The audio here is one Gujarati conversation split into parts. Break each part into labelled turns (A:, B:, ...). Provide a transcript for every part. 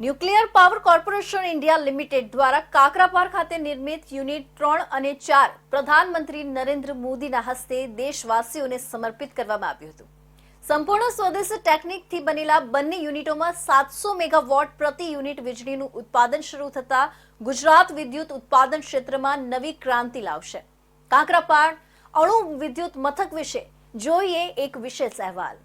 A: Nuclear power corporation India limited દ્વારા કાકરાપાર ખાતે નિર્મિત યુનિટ ત્રણ અને ચાર પ્રધાનમંત્રી નરેન્દ્ર મોદીના હસ્તે દેશવાસીઓને સમર્પિત કરવામાં આવ્યું હતું. સંપૂર્ણ સ્વદેશી ટેકનિકથી બનેલા બંને યુનિટોમાં સાતસો મેગાવોટ પ્રતિ યુનિટ વીજળીનું ઉત્પાદન શરૂ થતા ગુજરાત વિદ્યુત ઉત્પાદન ક્ષેત્રમાં નવી ક્રાંતિ લાવશે. કાકરાપાર અણુ વિદ્યુત મથક વિશે જોઈએ એક વિશેષ અહેવાલ.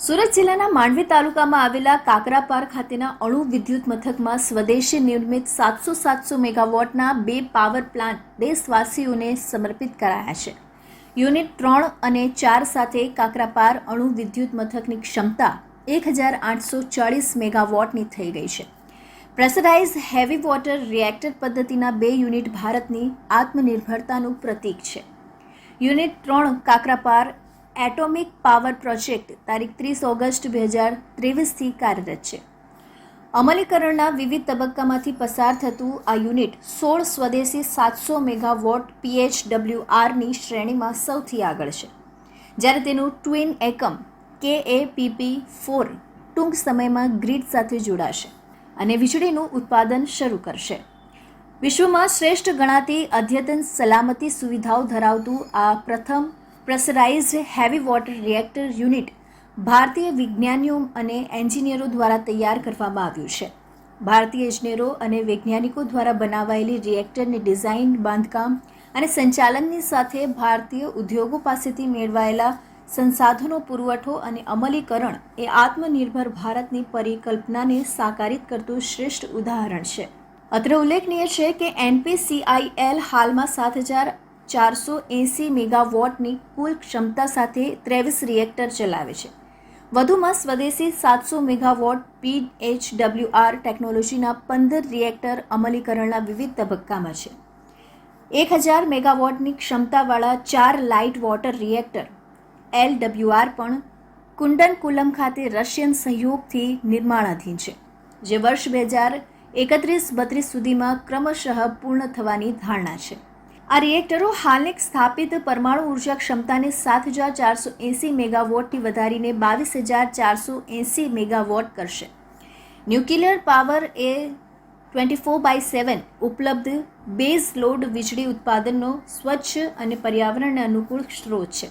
A: સુરત જિલ્લાના માંડવી તાલુકામાં આવેલા કાકરાપાર ખાતેના અણુ વિદ્યુત મથકમાં સ્વદેશી નિર્મિત સાતસો સાતસો મેગાવોટના બે પાવર પ્લાન્ટ દેશવાસીઓને સમર્પિત કરાયા છે. યુનિટ ત્રણ અને ચાર સાથે કાકરાપાર અણુ વિદ્યુત મથકની ક્ષમતા એક હજાર આઠસો ચાળીસ મેગાવોટની થઈ ગઈ છે. પ્રેશરાઇઝ હેવી વોટર રિએક્ટર પદ્ધતિના બે યુનિટ ભારતની આત્મનિર્ભરતાનું પ્રતીક છે. યુનિટ ત્રણ કાકરાપાર એટોમિક પાવર પ્રોજેક્ટ તારીખ ત્રીસ ઓગસ્ટ બે હજાર ત્રેવીસથી કાર્યરત છે. અમલીકરણના વિવિધ તબક્કામાંથી પસાર થતું આ યુનિટ સોળ સ્વદેશી સાતસો મેગાવોટ પીએચડબ્લ્યુઆરની શ્રેણીમાં સૌથી આગળ છે. જ્યારે તેનું ટ્વિન એકમ કે એ પીપી ફોર ટૂંક સમયમાં ગ્રીડ સાથે જોડાશે અને વીજળીનું ઉત્પાદન શરૂ કરશે. વિશ્વમાં શ્રેષ્ઠ ગણાતી અદ્યતન સલામતી સુવિધાઓ ધરાવતું આ પ્રથમ pressurised heavy water reactor unit ભારતીય વિજ્ઞાનીઓ અને એન્જિનિયરો દ્વારા તૈયાર કરવામાં આવ્યું છે. ભારતીય ઇજનેરો અને વૈજ્ઞાનિકો દ્વારા બનાવાયેલી રિએક્ટરની ડિઝાઇન, બાંધકામ અને સંચાલનની સાથે ભારતીય ઉદ્યોગો પાસેથી મેળવાયેલા સંસાધનો પુરવઠો અને અમલીકરણ એ આત્મનિર્ભર ભારતની પરિકલ્પનાને સાકારિત કરતું શ્રેષ્ઠ ઉદાહરણ છે. અત્રે ઉલ્લેખનીય છે કે એનપીસીઆઈએલ હાલમાં સાત હજાર ચારસો એંસી મેગાવોટની કુલ ક્ષમતા સાથે ત્રેવીસ રિએક્ટર ચલાવે છે. વધુમાં સ્વદેશી સાતસો મેગાવોટ પીએચડબ્લ્યુઆર ટેકનોલોજીના પંદર રિએક્ટર અમલીકરણના વિવિધ તબક્કામાં છે. એક હજાર મેગાવોટની ક્ષમતાવાળા ચાર લાઇટ વોટર રિએક્ટર એલડબ્લ્યુઆર પણ કુંડનકુલમ ખાતે રશિયન સહયોગથી નિર્માણાધીન છે, જે વર્ષ બે હજાર એકત્રીસ બત્રીસ સુધીમાં ક્રમશઃ પૂર્ણ થવાની ધારણા છે. આ રિએક્ટરો હાલની સ્થાપિત પરમાણુ ઊર્જા ક્ષમતાને સાત હજાર ચારસો એંસી મેગાવોટથી વધારીને બાવીસ હજાર ચારસો એંસી મેગાવોટ કરશે. ન્યુક્લિયર પાવર એ ટ્વેન્ટી ફોર બાય સેવન ઉપલબ્ધ બેઝ લોડ વીજળી ઉત્પાદનનો સ્વચ્છ અને પર્યાવરણને અનુકૂળ સ્ત્રોત છે.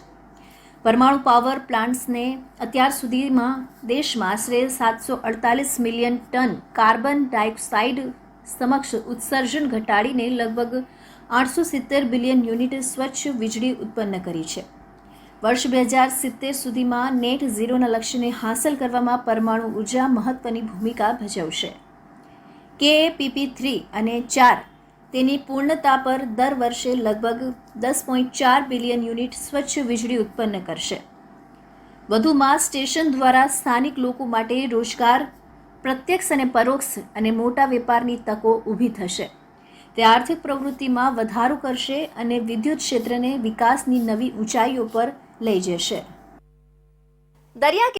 A: પરમાણુ પાવર પ્લાન્ટ્સને અત્યાર સુધીમાં દેશમાં આશરે સાતસો અડતાલીસ મિલિયન ટન કાર્બન ડાયોક્સાઇડ સમક્ષ ઉત્સર્જન ઘટાડીને લગભગ આઠસો સિત્તેર બિલિયન યુનિટ સ્વચ્છ વીજળી ઉત્પન્ન કરી છે. વર્ષ બે હજાર સિત્તેર સુધીમાં નેટ ઝીરોના લક્ષ્યને હાંસલ કરવામાં પરમાણુ ઊર્જા મહત્વની ભૂમિકા ભજવશે. કે પીપી થ્રી અને ચાર તેની પૂર્ણતા પર દર વર્ષે લગભગ દસ પોઈન્ટ ચાર બિલિયન યુનિટ સ્વચ્છ વીજળી ઉત્પન્ન કરશે. વધુમાં સ્ટેશન દ્વારા સ્થાનિક લોકો માટે રોજગાર, પ્રત્યક્ષ અને પરોક્ષ અને મોટા વેપારની તકો ઊભી થશે. તે આર્થિક પ્રવૃત્તિમાં વધારો કરશે અને વિદ્યુત ક્ષેત્રને વિકાસની નવી ઊંચાઈઓ પર લઈ જશે. દરિયા